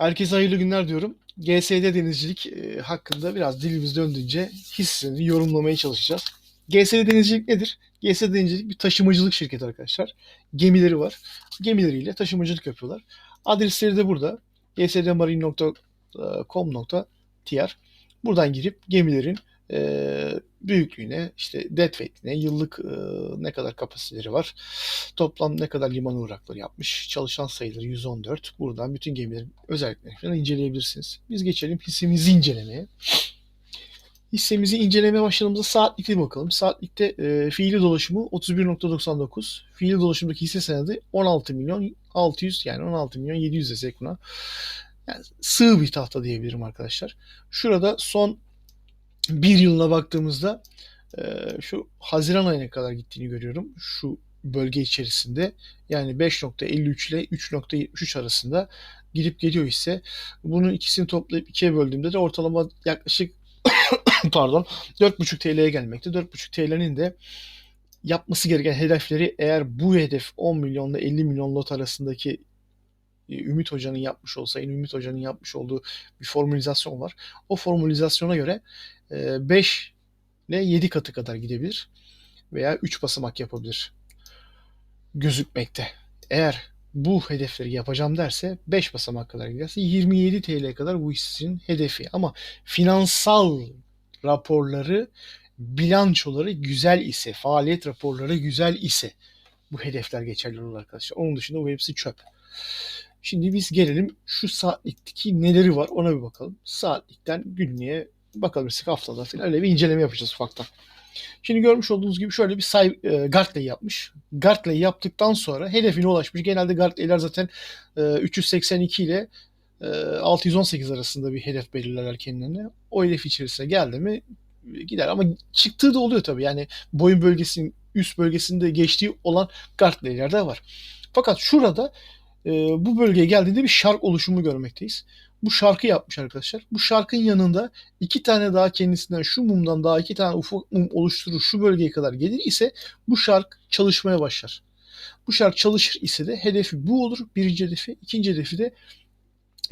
Herkese hayırlı günler diyorum. GSD denizcilik e, hakkında biraz dilimiz döndüğünce hissini yorumlamaya çalışacağız. GSD denizcilik nedir? GSD denizcilik bir taşımacılık şirketi arkadaşlar. Gemileri var. Gemileriyle taşımacılık yapıyorlar. Adresleri de burada. gsdmarine.com.tr Buradan girip gemilerin e, büyüklüğüne, işte dead weight'ine, yıllık e, ne kadar kapasiteleri var, toplam ne kadar liman uğrakları yapmış, çalışan sayıları 114. Buradan bütün gemilerin özelliklerini inceleyebilirsiniz. Biz geçelim hissemizi incelemeye. Hissemizi incelemeye başladığımızda saatlikte bakalım. Saatlikte e, fiili dolaşımı 31.99. Fiili dolaşımdaki hisse senedi 16 milyon 600 yani 16 milyon 700 desek buna. Yani sığ bir tahta diyebilirim arkadaşlar. Şurada son bir yılına baktığımızda e, şu Haziran ayına kadar gittiğini görüyorum. Şu bölge içerisinde yani 5.53 ile 3.73 arasında gidip geliyor ise bunun ikisini toplayıp ikiye böldüğümde de ortalama yaklaşık pardon 4.5 TL'ye gelmekte. 4.5 TL'nin de yapması gereken hedefleri eğer bu hedef 10 milyonla 50 milyon lot arasındaki e, Ümit Hoca'nın yapmış olsa, Ümit Hoca'nın yapmış olduğu bir formülizasyon var. O formülizasyona göre 5 ile 7 katı kadar gidebilir veya 3 basamak yapabilir gözükmekte. Eğer bu hedefleri yapacağım derse 5 basamak kadar giderse 27 TL kadar bu hissinin hedefi. Ama finansal raporları, bilançoları güzel ise, faaliyet raporları güzel ise bu hedefler geçerli olur arkadaşlar. Onun dışında bu hepsi çöp. Şimdi biz gelelim şu saatlikteki neleri var ona bir bakalım. Saatlikten günlüğe bakabilirsek haftada falan öyle bir inceleme yapacağız ufaktan. Şimdi görmüş olduğunuz gibi şöyle bir say, e, Gartley yapmış. Gartley yaptıktan sonra hedefine ulaşmış. Genelde Gartley'ler zaten e, 382 ile e, 618 arasında bir hedef belirlerler kendilerine. O hedef içerisine geldi mi gider ama çıktığı da oluyor tabii. Yani boyun bölgesinin üst bölgesinde geçtiği olan Gartley'ler de var. Fakat şurada e, bu bölgeye geldiğinde bir şark oluşumu görmekteyiz. Bu şarkı yapmış arkadaşlar. Bu şarkın yanında iki tane daha kendisinden şu mumdan daha iki tane ufak mum oluşturur şu bölgeye kadar gelir ise bu şark çalışmaya başlar. Bu şark çalışır ise de hedefi bu olur. Birinci hedefi. ikinci hedefi de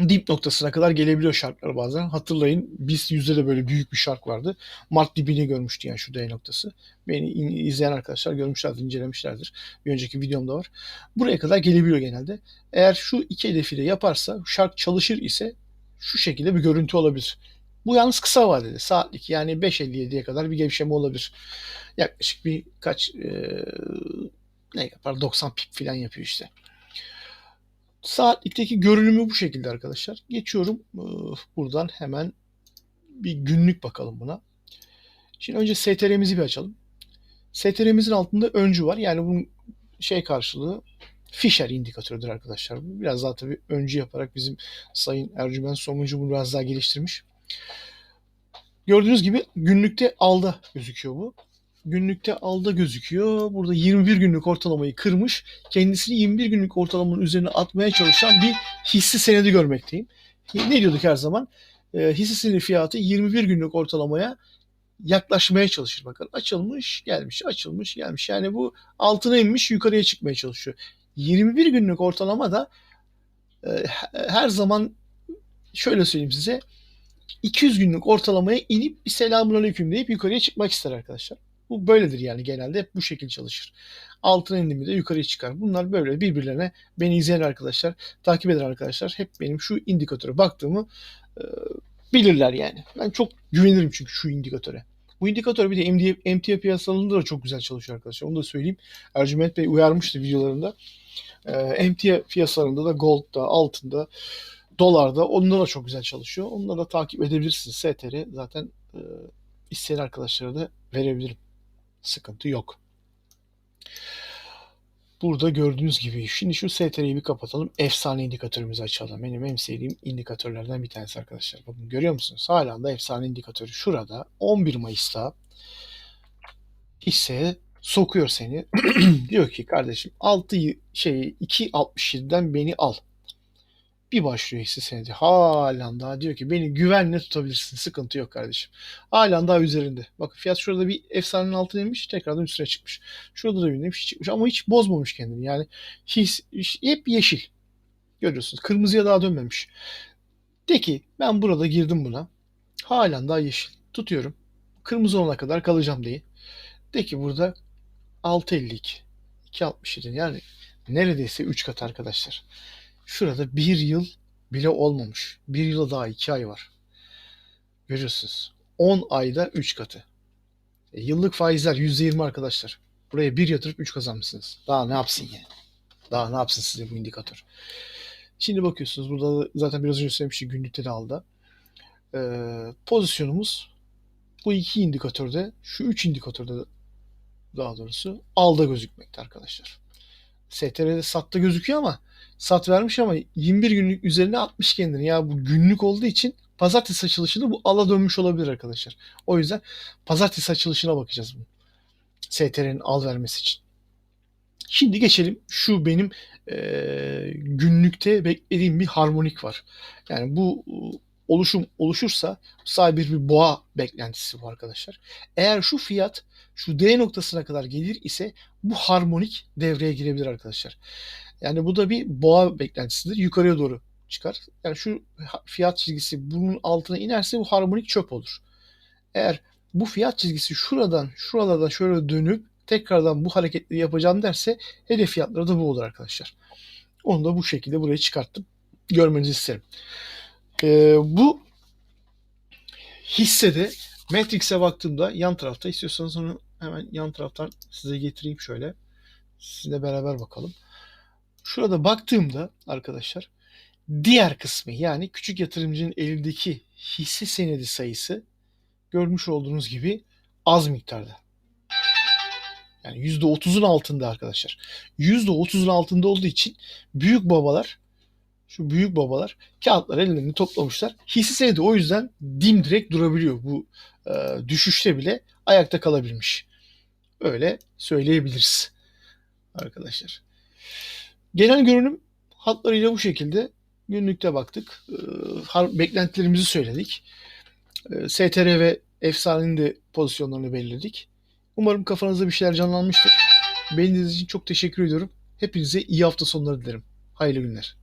dip noktasına kadar gelebiliyor şarklar bazen. Hatırlayın biz yüzde de böyle büyük bir şark vardı. Mart dibini görmüştü yani şu D noktası. Beni izleyen arkadaşlar görmüşlerdir, incelemişlerdir. Bir önceki videomda var. Buraya kadar gelebiliyor genelde. Eğer şu iki hedefi de yaparsa, şark çalışır ise şu şekilde bir görüntü olabilir. Bu yalnız kısa vadede saatlik yani 5.57'ye kadar bir gevşeme olabilir. Yaklaşık bir kaç e, ne yapar 90 pip falan yapıyor işte. Saatlikteki görünümü bu şekilde arkadaşlar. Geçiyorum buradan hemen bir günlük bakalım buna. Şimdi önce STR'mizi bir açalım. STR'mizin altında öncü var. Yani bunun şey karşılığı Fisher indikatörüdür arkadaşlar. Biraz daha tabii öncü yaparak bizim Sayın Ercüment Somuncu bunu biraz daha geliştirmiş. Gördüğünüz gibi günlükte alda gözüküyor bu günlükte alda gözüküyor. Burada 21 günlük ortalamayı kırmış. Kendisini 21 günlük ortalamanın üzerine atmaya çalışan bir hissi senedi görmekteyim. Ne diyorduk her zaman? E, hisse senedi fiyatı 21 günlük ortalamaya yaklaşmaya çalışır. Bakın açılmış, gelmiş, açılmış, gelmiş. Yani bu altına inmiş, yukarıya çıkmaya çalışıyor. 21 günlük ortalama da e, her zaman şöyle söyleyeyim size 200 günlük ortalamaya inip bir selamun aleyküm deyip yukarıya çıkmak ister arkadaşlar. Bu böyledir yani genelde hep bu şekilde çalışır. Altına indi mi de yukarıya çıkar. Bunlar böyle birbirlerine beni izleyen arkadaşlar, takip eden arkadaşlar hep benim şu indikatöre baktığımı e, bilirler yani. Ben çok güvenirim çünkü şu indikatöre. Bu indikatör bir de MDA, MTA piyasalarında da çok güzel çalışıyor arkadaşlar. Onu da söyleyeyim. Ercüment Bey uyarmıştı videolarında. E, MTA piyasalarında da Gold'da, altında, dolarda onda da çok güzel çalışıyor. Onları da takip edebilirsiniz. STR zaten e, isteyen arkadaşlara da verebilirim. Sıkıntı yok. Burada gördüğünüz gibi şimdi şu STR'yi bir kapatalım. Efsane indikatörümüzü açalım. Benim en sevdiğim indikatörlerden bir tanesi arkadaşlar. Bakın görüyor musunuz? Hala da efsane indikatörü şurada 11 Mayıs'ta hisseye sokuyor seni. diyor ki kardeşim 6 şey 2.67'den beni al. Bir başlıyor hisse senedi. Halen daha diyor ki beni güvenle tutabilirsin. Sıkıntı yok kardeşim. Halen daha üzerinde. Bak fiyat şurada bir efsanenin altına inmiş. Tekrardan üstüne çıkmış. Şurada da bir inmiş çıkmış ama hiç bozmamış kendini. Yani his, hep yeşil. Görüyorsunuz. Kırmızıya daha dönmemiş. De ki ben burada girdim buna. Halen daha yeşil. Tutuyorum. Kırmızı olana kadar kalacağım diye. De ki burada 6.52. 2.67 yani neredeyse 3 kat arkadaşlar. Şurada bir yıl bile olmamış. Bir yıla daha 2 ay var. Görüyorsunuz. 10 ayda 3 katı. E, yıllık faizler %20 arkadaşlar. Buraya bir yatırıp 3 kazanmışsınız. Daha ne yapsın yani? Daha ne yapsın size bu indikatör? Şimdi bakıyorsunuz burada da zaten biraz önce söylemiştim günlükte de aldı. Ee, pozisyonumuz bu iki indikatörde, şu üç indikatörde daha doğrusu alda gözükmekte arkadaşlar. STR'de satta gözüküyor ama sat vermiş ama 21 günlük üzerine atmış kendini. Ya bu günlük olduğu için pazartesi açılışında bu ala dönmüş olabilir arkadaşlar. O yüzden pazartesi açılışına bakacağız bunu. STR'nin al vermesi için. Şimdi geçelim şu benim eee, günlükte beklediğim bir harmonik var. Yani bu e, oluşum oluşursa sadece bir, bir boğa beklentisi bu arkadaşlar. Eğer şu fiyat şu D noktasına kadar gelir ise bu harmonik devreye girebilir arkadaşlar. Yani bu da bir boğa beklentisidir. Yukarıya doğru çıkar. Yani şu fiyat çizgisi bunun altına inerse bu harmonik çöp olur. Eğer bu fiyat çizgisi şuradan şuralardan şöyle dönüp tekrardan bu hareketleri yapacağım derse hedef fiyatları da bu olur arkadaşlar. Onu da bu şekilde buraya çıkarttım. Görmenizi isterim. Ee, bu hissede Matrix'e baktığımda yan tarafta istiyorsanız onu hemen yan taraftan size getireyim şöyle. Sizinle beraber bakalım. Şurada baktığımda arkadaşlar diğer kısmı yani küçük yatırımcının elindeki hisse senedi sayısı görmüş olduğunuz gibi az miktarda. Yani %30'un altında arkadaşlar. %30'un altında olduğu için büyük babalar şu büyük babalar kağıtlar ellerini toplamışlar. Hisse senedi o yüzden dimdirek durabiliyor. Bu e, düşüşte bile ayakta kalabilmiş. Öyle söyleyebiliriz arkadaşlar. Genel görünüm hatlarıyla bu şekilde günlükte baktık. E, beklentilerimizi söyledik. E, STR ve efsanenin de pozisyonlarını belirledik. Umarım kafanızda bir şeyler canlanmıştır. Beğendiğiniz için çok teşekkür ediyorum. Hepinize iyi hafta sonları dilerim. Hayırlı günler.